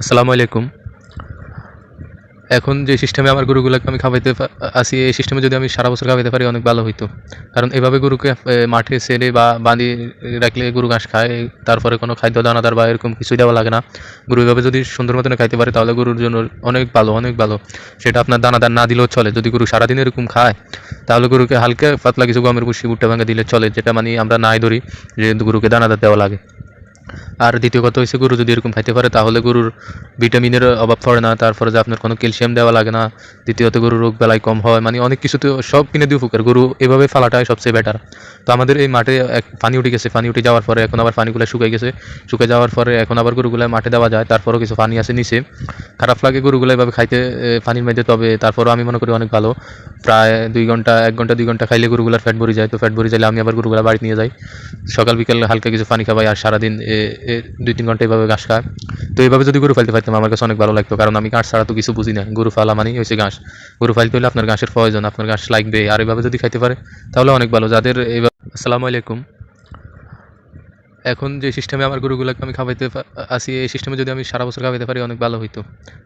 আসসালামু আলাইকুম। এখন যে সিস্টেমে আমার গরুগুলোকে আমি খাওয়াইতে আসি এই সিস্টেমে যদি আমি সারা বছর খাওয়াইতে পারি, অনেক ভালো হইতো। কারণ এভাবে গরুকে মাঠে ছেড়ে বা বাঁধি রাখলে গরু ঘাস খায়, তারপরে কোনো খাদ্য, দানাদার বা এরকম কিছুই দেওয়া লাগে না। গরু এভাবে যদি সুন্দর মতন খাইতে পারে, তাহলে গরুর জন্য অনেক ভালো অনেক ভালো। সেটা আপনার দানাদার না দিলেও চলে। যদি গরু সারাদিন এরকম খায়, তাহলে গরুকে হালকা পাতলা কিছু গমের ভুসি ভুট্টা ভাঙা দিলে চলে, যেটা মানে আমরা নাই ধরি, যে গরুকে দানাদার দেওয়া লাগে। আর দ্বিতীয় কথা হচ্ছে গরু যদি এরকম খাইতে পারে, তাহলে গরুর ভিটামিনের অভাব পড়ে না, তারপরে যে আপনার কোনো ক্যালসিয়াম দেওয়া লাগে না, দ্বিতীয়ত গরুর রোগ বেলায় কম হয় মানে অনেক কিছুতে সব কিনে দিয়ে উপকার, গরু এভাবে ফালাটাই সবচেয়ে বেটার তো আমাদের এই মাঠে এক পানি উঠে গেছে, পানি উঠে যাওয়ার পরে এখন আবার পানিগুলো শুকিয়ে গেছে, শুকিয়ে যাওয়ার পরে এখন আবার গরুগুলো মাঠে দেওয়া যায়, তারপরেও কিছু পানি আছে নিচে। খারাপ লাগে গরুগুলো এভাবে খাইতে পানির মধ্যে, তবে তারপরেও আমি মনে করি অনেক ভালো। প্রায় দুই ঘণ্টা, এক ঘণ্টা, দুই ঘণ্টা খাইলে গরুগুলার ফ্যাট ভরে যায়, তো ফ্যাট ভরে যাইলে আমি আবার গরুগুলা বাড়ি নিয়ে যাই। সকাল বিকেল হালকা কিছু পানি খাওয়াই আর সারাদিন দুই তিন ঘণ্টা এইভাবে ঘাস খায়। তো এইভাবে যদি গরু ফালতে পারতাম আমার কাছে অনেক ভালো লাগতো, কারণ আমি ঘাস ছাড়া তো কিছু বুঝি না। গরু ফালা মানেই হয়েছে ঘাস। গরু ফালতে হলে আপনার ঘাসের প্রয়োজন, আপনার ঘাস লাগবে, আর এইভাবে যদি খাইতে পারে, তাহলে অনেক ভালো। যাদের এইভাবে আসসালামু আলাইকুম। এখন যে সিস্টেমে আমার গরুগুলোকে আমি খাওয়াইতে আসি এই সিস্টেমে যদি আমি সারা বছর খাওয়াইতে পারি, অনেক ভালো হইতো।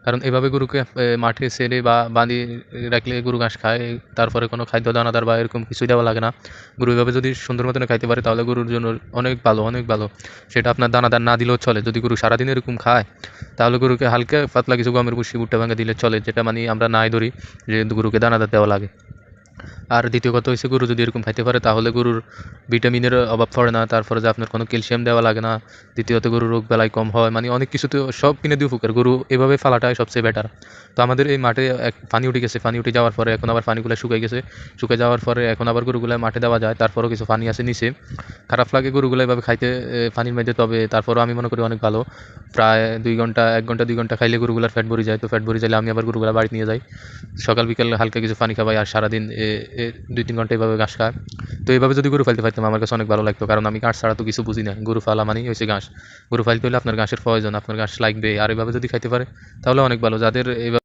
কারণ এভাবে গরুকে মাঠে ছেড়ে বা বাঁধি রাখলে গরু ঘাস খায়, তারপরে কোনো খাদ্য দানাদার বা এরকম কিছুই দেওয়া লাগে না। গরু এভাবে যদি সুন্দর মতন খাইতে পারে, তাহলে গরুর জন্য অনেক ভালো অনেক ভালো। সেটা আপনার দানাদার না দিলেও চলে। যদি গরু সারাদিন এরকম খায়, তাহলে গরুকে হালকা পাতলা কিছু গমের ভুসি, ভুট্টা ভাঙা দিলে চলে, যেটা মানে আমরা নাই ধরি যে গরুকে দানাদার দেওয়া লাগে। আর দ্বিতীয় কথা হচ্ছে গরু যদি এরকম খাইতে পারে, তাহলে গরুর ভিটামিনের অভাব পড়ে না, তারপরে যে আপনার কোনো ক্যালসিয়াম দেওয়া লাগে না, দ্বিতীয়ত গরুর রোগ বেলায় কম হয় মানে অনেক কিছুতে সব কিনে দিয়ে উপকার। গরু এভাবে ফালাটাই সবচেয়ে বেটার তো আমাদের এই মাঠে এক পানি উঠে গেছে, পানি উঠে যাওয়ার পরে এখন আবার পানিগুলো শুকিয়ে গেছে। শুকিয়ে যাওয়ার পরে এখন আবার গরুগুলো মাঠে দেওয়া যায়, তারপরেও কিছু পানি আছে নিচে। খারাপ লাগে গরুগুলো এভাবে খাইতে পানির মধ্যে, তবে তারপরেও আমি মনে করি অনেক ভালো। প্রায় দুই ঘণ্টা, এক ঘণ্টা, দুই ঘণ্টা খাইলে গরুগুলার ফ্যাট ভরে যায়, তো ফ্যাট ভরে যাইলে আমি আবার গরুগুলা বাড়ি নিয়ে যাই। সকাল বিকেল হালকা কিছু পানি খাওয়াই, আর সারাদিন দুই তিন ঘণ্টা এভাবে ঘাস খায়। তো এইভাবে যদি গরু ফালতে পারতাম, আমার কাছে অনেক ভালো লাগতো। কারণ আমি ঘাস ছাড়া তো কিছু বুঝি না। গরু ফালা মানেই হয়েছে ঘাস। গরু ফালতে হলে আপনার ঘাসের প্রয়োজন, আপনার ঘাস লাগবে। আর এভাবে যদি খাইতে পারে, তাহলে অনেক ভালো। যাদের এভাবে